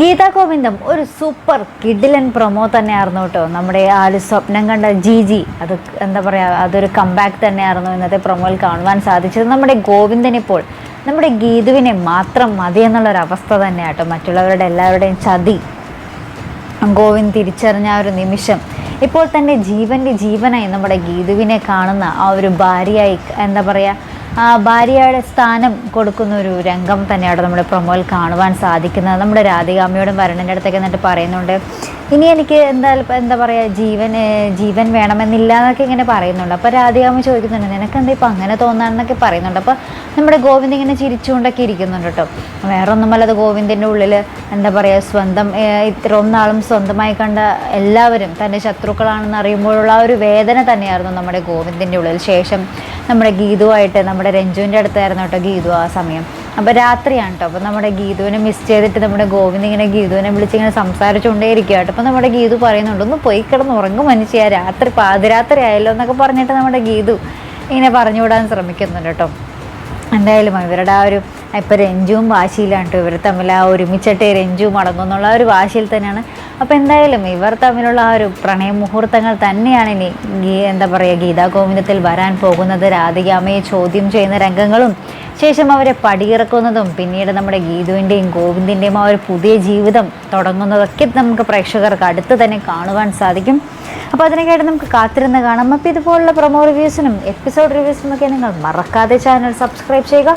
ഗീതാ ഗോവിന്ദം ഒരു സൂപ്പർ കിഡിലൻ പ്രൊമോ തന്നെയായിരുന്നു കേട്ടോ. നമ്മുടെ ആ ഒരു സ്വപ്നം കണ്ട ജി ജി അത് എന്താ പറയുക അതൊരു കംബാക്ക് തന്നെയായിരുന്നു ഇന്നത്തെ പ്രൊമോയിൽ കാണുവാൻ സാധിച്ചത്. നമ്മുടെ ഗോവിന്ദനിപ്പോൾ നമ്മുടെ ഗീതുവിനെ മാത്രം മതി എന്നുള്ളൊരവസ്ഥ തന്നെയാണ് കേട്ടോ. മറ്റുള്ളവരുടെ എല്ലാവരുടെയും ചതി. ഗോവിന്ദ് തിരിച്ചറിഞ്ഞ ആ ഒരു നിമിഷം. ഇപ്പോൾ തന്നെ ജീവന്റെ ജീവനായി നമ്മുടെ ഗീതുവിനെ കാണുന്ന ആ ഒരു ഭാര്യയായി എന്താ പറയുക ഭാര്യയുടെ സ്ഥാനം കൊടുക്കുന്ന ഒരു രംഗം തന്നെയാണ് നമ്മുടെ പ്രൊമോയിൽ കാണുവാൻ സാധിക്കുന്നത്? നമ്മുടെ രാധികാമ്മയോടും വരണന്റെ അടുത്തൊക്കെ എന്നിട്ട് പറയുന്നുണ്ട് ഇനി എനിക്ക് എന്താ എന്താ പറയുക ജീവൻ ജീവൻ വേണമെന്നില്ല എന്നൊക്കെ ഇങ്ങനെ പറയുന്നുണ്ട്. അപ്പോൾ രാധികാമ്മ ചോദിക്കുന്നുണ്ട് നിനക്ക് എന്താ ഇപ്പം അങ്ങനെ തോന്നാണെന്നൊക്കെ പറയുന്നുണ്ട്. അപ്പോൾ നമ്മുടെ ഗോവിന്ദ് ഇങ്ങനെ ചിരിച്ചുകൊണ്ടൊക്കെ ഇരിക്കുന്നുണ്ട് കേട്ടോ വേറെ ഒന്നുമല്ല അത് ഗോവിന്ദിന്റെ ഉള്ളിൽ എന്താ പറയുക സ്വന്തം ഇത്രയും നാളും സ്വന്തമായി കണ്ട എല്ലാവരും തന്റെ ശത്രുക്കളാണെന്ന് അറിയുമ്പോഴുള്ള ആ ഒരു വേദന തന്നെയായിരുന്നു നമ്മുടെ ഗോവിന്ദിന്റെ ഉള്ളിൽ. ശേഷം നമ്മുടെ ഗീതുവായിട്ട് നമ്മുടെ രഞ്ജുവിന്റെ അടുത്തായിരുന്നു കേട്ടോ ഗീതു ആ സമയം. അപ്പോൾ രാത്രിയാണ് കേട്ടോ അപ്പോൾ നമ്മുടെ ഗീതുവിനെ മിസ് ചെയ്തിട്ട് നമ്മുടെ ഗോവിന്ദ് ഇങ്ങനെ ഗീതുവിനെ വിളിച്ചിങ്ങനെ സംസാരിച്ചുകൊണ്ടേ ഇരിക്കുക കേട്ടോ അപ്പോൾ നമ്മുടെ ഗീതു പറയുന്നുണ്ട് ഒന്ന് പോയി കിടന്ന് ഉറങ്ങും മനുഷ്യ രാത്രി പാതിരാത്രി ആയല്ലോ എന്നൊക്കെ പറഞ്ഞിട്ട് നമ്മുടെ ഗീതു ഇങ്ങനെ പറഞ്ഞുവിടാൻ ശ്രമിക്കുന്നുണ്ട് കേട്ടോ എന്തായാലും ഇവരുടെ ആ ഒരു ഇപ്പോൾ രഞ്ജുവും വാശിയിലാണ് ഇവർ തമ്മിൽ ആ ഒരുമിച്ചിട്ടേ രഞ്ജു മടങ്ങുന്നുള്ള ഒരു വാശിയിൽ തന്നെയാണ്. അപ്പോൾ എന്തായാലും ഇവർ തമ്മിലുള്ള ആ ഒരു പ്രണയ മുഹൂർത്തങ്ങൾ തന്നെയാണ് ഇനി എന്താ പറയുക ഗീതാ ഗോവിന്ദത്തിൽ വരാൻ പോകുന്നത്. രാധികാമ്മയെ ചോദ്യം ചെയ്യുന്ന രംഗങ്ങളും ശേഷം അവരെ പടിയിറക്കുന്നതും പിന്നീട് നമ്മുടെ ഗീതുവിന്റെയും ഗോവിന്ദിന്റെയും ആ ഒരു പുതിയ ജീവിതം തുടങ്ങുന്നതൊക്കെ നമുക്ക് പ്രേക്ഷകർക്ക് അടുത്ത് തന്നെ കാണുവാൻ സാധിക്കും. അപ്പോൾ അതിനൊക്കെയായിട്ട് നമുക്ക് കാത്തിരുന്ന് കാണാം. അപ്പോൾ ഇതുപോലുള്ള പ്രൊമോ റിവ്യൂസിനും എപ്പിസോഡ് റിവ്യൂസിനും ഒക്കെ നിങ്ങൾ മറക്കാതെ ചാനൽ സബ്സ്ക്രൈബ് ചെയ്യുക.